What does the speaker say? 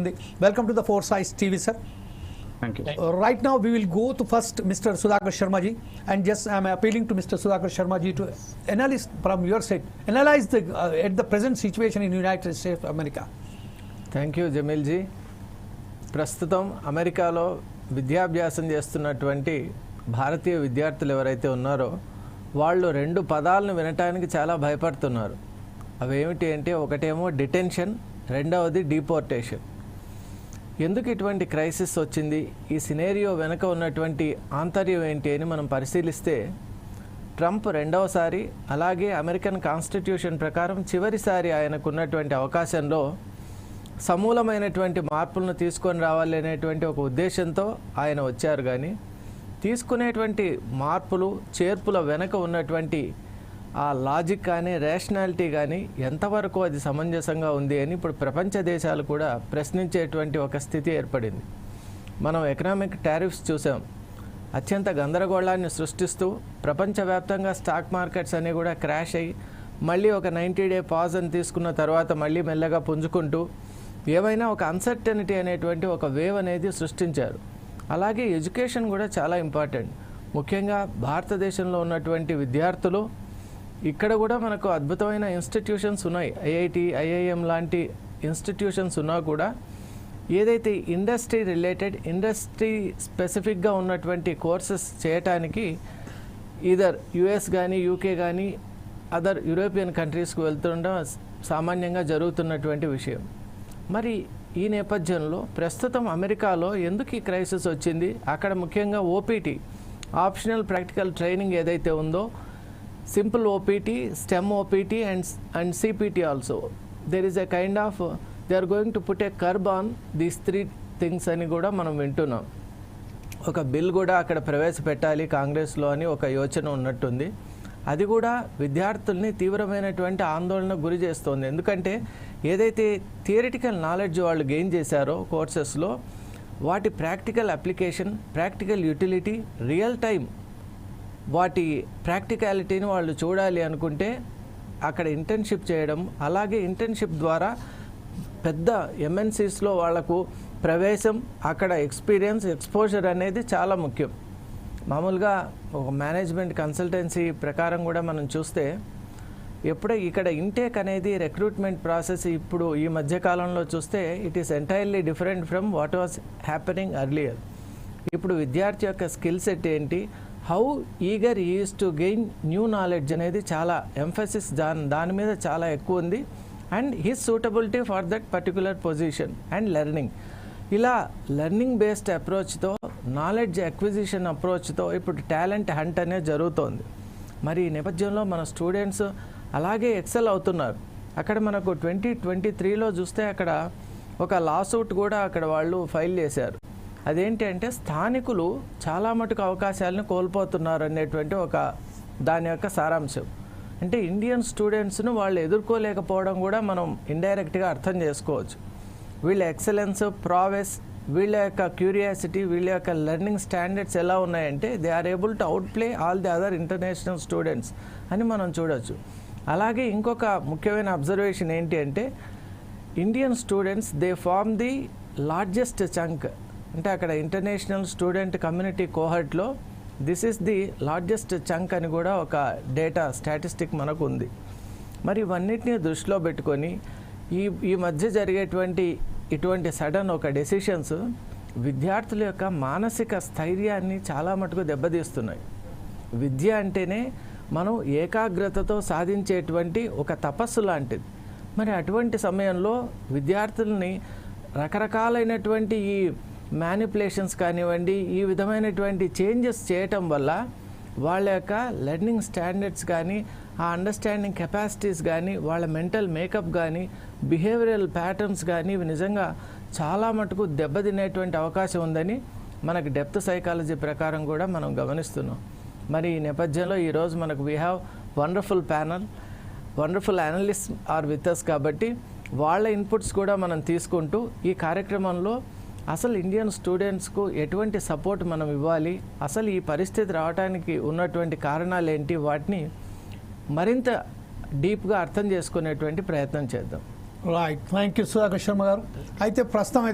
ఉంది welcome to the four size TV sir right now we will go to first mister Sudhakar Sharmaji and just I'm appealing to mister Sudhakar Sharmaji to analyse from your side analyse the at the present situation in United States America thank you Jameel ji ప్రస్తుతం అమెరికాలో విద్యాభ్యాసం చేస్తున్నటువంటి భారతీయ విద్యార్థులు ఎవరైతే ఉన్నారో వాళ్ళు రెండు పదాలను వినటానికి చాలా భయపడుతున్నారు. అవి ఏమిటి అంటే ఒకటేమో డిటెన్షన్ రెండవది డిపోర్టేషన్. ఎందుకు ఇటువంటి క్రైసిస్ వచ్చింది? ఈ సినేరియో వెనుక ఉన్నటువంటి ఆంతర్యం ఏంటి అని మనం పరిశీలిస్తే ట్రంప్ రెండవసారి అలాగే అమెరికన్ కాన్స్టిట్యూషన్ ప్రకారం చివరిసారి ఆయనకు ఉన్నటువంటి అవకాశంలో సమూలమైనటువంటి మార్పులను తీసుకొని రావాలి అనేటువంటి ఒక ఉద్దేశంతో ఆయన వచ్చారు కానీ తీసుకునేటువంటి మార్పులు చేర్పుల వెనుక ఉన్నటువంటి ఆ లాజిక్ కానీ రేషనాలిటీ కానీ ఎంతవరకు అది సమంజసంగా ఉంది అని ఇప్పుడు ప్రపంచ దేశాలు కూడా ప్రశ్నించేటువంటి ఒక స్థితి ఏర్పడింది. మనం ఎకనామిక్ టారిఫ్స్ చూసాం. అత్యంత గందరగోళాన్ని సృష్టిస్తూ ప్రపంచవ్యాప్తంగా స్టాక్ మార్కెట్స్ అన్నీ కూడా క్రాష్ అయ్యి మళ్ళీ ఒక నైంటీ డే పాజ్ అని తీసుకున్న తర్వాత మళ్ళీ మెల్లగా పుంజుకుంటూ ఏమైనా ఒక అన్సర్టనిటీ అనేటువంటి ఒక వేవ్ అనేది సృష్టించారు. అలాగే ఎడ్యుకేషన్ కూడా చాలా ఇంపార్టెంట్ ముఖ్యంగా భారతదేశంలో ఉన్నటువంటి విద్యార్థులు ఇక్కడ కూడా మనకు అద్భుతమైన ఇన్స్టిట్యూషన్స్ ఉన్నాయి. ఐఐటి ఐఐఎం లాంటి ఇన్స్టిట్యూషన్స్ ఉన్నా కూడా ఏదైతే ఇండస్ట్రీ రిలేటెడ్ ఇండస్ట్రీ స్పెసిఫిక్గా ఉన్నటువంటి కోర్సెస్ చేయటానికి ఈదర్ యుఎస్ కానీ యూకే కానీ అదర్ యూరోపియన్ కంట్రీస్కి వెళ్తుండడం సామాన్యంగా జరుగుతున్నటువంటి విషయం. మరి ఈ నేపథ్యంలో ప్రస్తుతం అమెరికాలో ఎందుకు ఈ క్రైసిస్ వచ్చింది? అక్కడ ముఖ్యంగా ఓపీటీ ఆప్షనల్ ప్రాక్టికల్ ట్రైనింగ్ ఏదైతే ఉందో simple OPT STEM OPT and and CPT also there is a kind of they are going to put a curb on these three things అని కూడా మనం వింటున్నాం. ఒక బిల్ కూడా అక్కడ ప్రవేశపెట్టాలి కాంగ్రెస్లో అని ఒక యోచన ఉన్నట్టుంది. అది కూడా విద్యార్థుల్ని తీవ్రమైనటువంటి ఆందోళన గురి చేస్తోంది. ఎందుకంటే ఏదైతే థియరిటికల్ నాలెడ్జ్ వాళ్ళు గెయిన్ చేశారో కోర్సెస్లో వాటి practical application practical utility real time వాటి ప్రాక్టికాలిటీని వాళ్ళు చూడాలి అనుకుంటే అక్కడ ఇంటర్న్షిప్ చేయడం అలాగే ఇంటర్న్షిప్ ద్వారా పెద్ద ఎంఎన్సీస్లో వాళ్ళకు ప్రవేశం అక్కడ ఎక్స్పీరియన్స్ ఎక్స్పోజర్ అనేది చాలా ముఖ్యం. మామూలుగా ఒక మేనేజ్మెంట్ కన్సల్టెన్సీ ప్రకారం కూడా మనం చూస్తే ఎప్పుడే ఇక్కడ ఇంటేక్ అనేది రిక్రూట్మెంట్ ప్రాసెస్ ఇప్పుడు ఈ మధ్య కాలంలో చూస్తే it is entirely different from what was happening earlier ఇప్పుడు విద్యార్థి యొక్క స్కిల్ సెట్ ఏంటి? How eager is to gain new knowledge అనేది చాలా ఎంఫసిస్ దాని దాని మీద చాలా ఎక్కువ ఉంది. And his suitability for that particular position and learning ఇలా లెర్నింగ్ బేస్డ్ అప్రోచ్తో నాలెడ్జ్ అక్విజిషన్ అప్రోచ్తో ఇప్పుడు టాలెంట్ హంట్ అనేది జరుగుతోంది. మరి ఈ నేపథ్యంలో మన స్టూడెంట్స్ అలాగే ఎక్సెల్ అవుతున్నారు. అక్కడ మనకు ట్వంటీ ట్వంటీ త్రీలో చూస్తే అక్కడ ఒక లాసూట్ కూడా అక్కడ వాళ్ళు ఫైల్ చేశారు. అదేంటి అంటే స్థానికులు చాలా మటుకు అవకాశాలను కోల్పోతున్నారు అనేటువంటి ఒక దాని యొక్క సారాంశం. అంటే ఇండియన్ స్టూడెంట్స్ను వాళ్ళు ఎదుర్కోలేకపోవడం కూడా మనం ఇండైరెక్ట్గా అర్థం చేసుకోవచ్చు. వీళ్ళ ఎక్సలెన్స్ ప్రావెస్ వీళ్ళ యొక్క క్యూరియాసిటీ వీళ్ళ యొక్క లెర్నింగ్ స్టాండర్డ్స్ ఎలా ఉన్నాయంటే they are able to outplay all the other international students అని మనం చూడొచ్చు. అలాగే ఇంకొక ముఖ్యమైన అబ్జర్వేషన్ ఏంటి అంటే Indian students they form the largest chunk అంటే అక్కడ international student community కోహర్ట్లో this is the largest chunk అని కూడా ఒక డేటా స్టాటిస్టిక్ మనకు ఉంది. మరి ఇవన్నిటిని దృష్టిలో పెట్టుకొని ఈ ఈ మధ్య జరిగేటువంటి ఇటువంటి సడన్ ఒక డెసిషన్స్ విద్యార్థుల యొక్క మానసిక స్థైర్యాన్ని చాలా మటుకు దెబ్బతీస్తున్నాయి. విద్య అంటేనే మనం ఏకాగ్రతతో సాధించేటువంటి ఒక తపస్సు లాంటిది. మరి అటువంటి సమయంలో విద్యార్థుల్ని రకరకాలైనటువంటి ఈ మ్యానిపులేషన్స్ కానివ్వండి ఈ విధమైనటువంటి చేంజెస్ చేయటం వల్ల వాళ్ళ యొక్క లెర్నింగ్ స్టాండర్డ్స్ కానీ ఆ అండర్స్టాండింగ్ కెపాసిటీస్ కానీ వాళ్ళ మెంటల్ మేకప్ కానీ బిహేవియరల్ ప్యాటర్న్స్ కానీ ఇవి నిజంగా చాలా మటుకు దెబ్బతినేటువంటి అవకాశం ఉందని మనకు డెప్త్ సైకాలజీ ప్రకారం కూడా మనం గమనిస్తున్నాం. మరి ఈ నేపథ్యంలో ఈరోజు మనకు we have wonderful panel wonderful analyst are with us కాబట్టి వాళ్ళ ఇన్పుట్స్ కూడా మనం తీసుకుంటూ ఈ కార్యక్రమంలో అసలు ఇండియన్ స్టూడెంట్స్కు ఎటువంటి సపోర్ట్ మనం ఇవ్వాలి? అసలు ఈ పరిస్థితి రావడానికి ఉన్నటువంటి కారణాలు ఏంటి? వాటిని మరింత డీప్గా అర్థం చేసుకునేటువంటి ప్రయత్నం చేద్దాం. Right thank you Sudhakar Sharma గారు. అయితే ప్రస్తుతం